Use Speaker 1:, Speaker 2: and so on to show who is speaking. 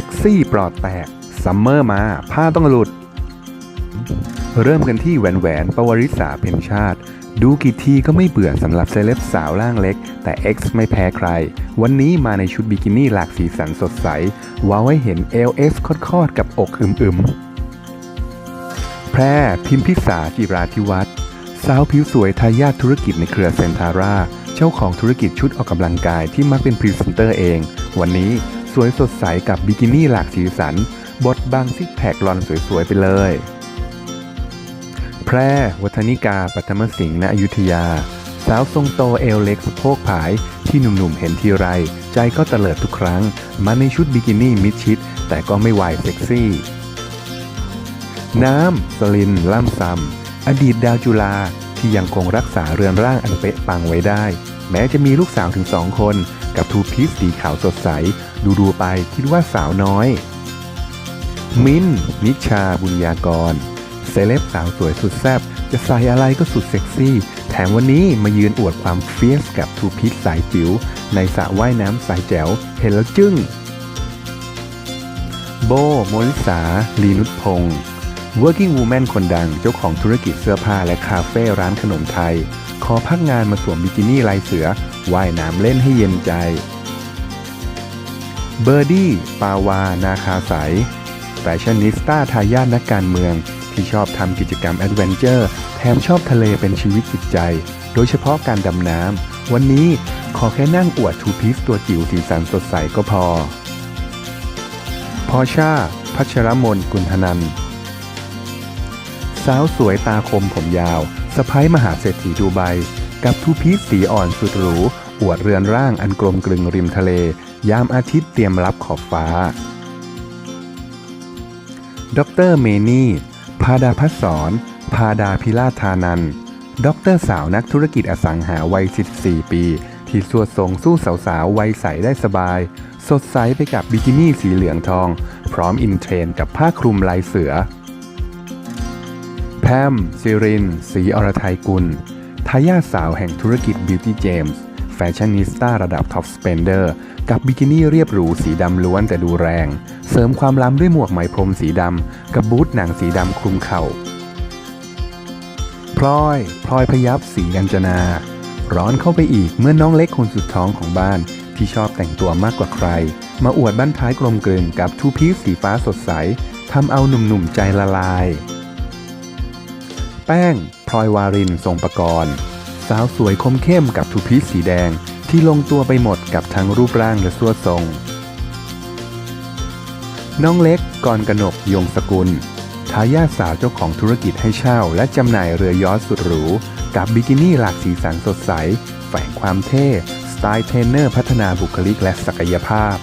Speaker 1: ซ็กซี่ปลอดแตก ซัมเมอร์มาผ้าต้องหลุด เริ่มกันที่แหวนแหวนปวริษาเพนชาติ ดูกี่ทีก็ไม่เบื่อสำหรับเซเลบสาวร่างเล็ก แต่ X ไม่แพ้ใคร วันนี้มาในชุดบิกินี่หลากสีสันสดใส ว้าวให้เห็น LS คอดๆกับอกอึมๆ แพรพิมพิสาจิราธิวัฒน์สาวผิวสวยทายาทธุรกิจในเครือเซนทาร่าเจ้าของธุรกิจชุดออกกำลังกายที่มักเป็นพรีเซนเตอร์เอง วันนี้ สวยสดใสกับบิกินี่หลากสีสัน บดบางซิกแพคลอนสวยๆไปเลย แพร่ วัฒนิกาปัทมสิงห์ณอยุธยา สาวทรงโตเอวเล็กสะโพกผาย ที่หนุ่มๆเห็นทีไร ใจก็เตลิดทุกครั้ง มาในชุดบิกินี่มิดชิด แต่ก็ไม่ไหวเซ็กซี่ น้ำสลิน ล่ำซำอดีตดาวจุฬาที่ยังคงรักษาเรือนร่างอันเป๊ะปังไว้ได้ แม้จะมีลูกสาวถึงสองคน กับทูพีซสีขาวสดใส ดูดูไปคิดว่าสาวน้อย มินนิชาบุญญากร เซเลบสาวสวยสุดแซ่บจะใส่อะไรก็สุดเซ็กซี่ แถมวันนี้มายืนอวดความเฟียสกับทูพีซสายจิ๋วในสระว่ายน้ำสายแจ๋วเห็นแล้วจึ้ง โบโมลิสา ลีนุชพงศ์ Working Woman คนดังเจ้าของธุรกิจเสื้อผ้าและคาเฟ่ร้านขนมไทย ขอพักงานมาสวมบิกินี่ลายเสือ ว่ายน้ำเล่นให้เย็นใจ เบอร์ดี้ ปาวา นาคาใสแฟชั่นนิสต้าทายาทนักการเมือง ที่ชอบทำกิจกรรมแอดเวนเจอร์แถมชอบทะเลเป็นชีวิตจิตใจ โดยเฉพาะการดำน้ำ วันนี้ขอแค่นั่งอวดทูพีซตัวจิ๋วสีสันสดใสก็พอ พอชา พัชรมนกุลธนันสาวสวยตาคมผมยาวสะพ้ายมหาเศรษฐีดูไบ กับทูพีซสีอ่อนสุดหรู อวดเรือนร่างอันกลมกลึงริมทะเล ยามอาทิตย์เตรียมรับขอบฟ้า ดรเมนี่พาดาพัศรพาดาพิลาธานัน ดรสาวนักธุรกิจอสังหาวัย 14 ปี ที่สวดทรงสู้สาวๆวัยใสได้สบาย สดใสไปกับบิกินี่สีเหลืองทอง พร้อมอินเทรนด์กับผ้าคลุมลายเสือ แพมซิริน สีอรไทยกุล ทายาทสาวแห่งธุรกิจ Beauty James แฟชั่นนิสต้าระดับท็อปสเปนเดอร์กับบิกินี่เรียบหรูสีดำล้วนแต่ดูแรง เสริมความล้ำด้วยหมวกไหมพรมสีดำ กับบูทหนังสีดำคลุมเข่าพลอยพลอยพยับสีกัญจนา ร้อนเข้าไปอีกเมื่อน้องเล็กคนสุดท้องของบ้าน ที่ชอบแต่งตัวมากกว่าใคร มาอวดบ้านท้ายกลมกลืนกับทูพีซสีฟ้าสดใสทำเอาหนุ่มๆใจละลาย แป้ง พลอยวารินทรงประกรณ์สาวสวยคมเข้มกับทูพีซสีแดงที่ลงตัวไปหมดกับทั้งรูปร่างและสวดทรง น้องเล็กกรกนกยงสกุล ทายาทสาวเจ้าของธุรกิจให้เช่า และจำหน่ายเรือยอชสุดหรู กับบิกินี่หลากสีสันสดใส แฝงความเท่ สไตล์เทรนเนอร์พัฒนาบุคลิกและศักยภาพ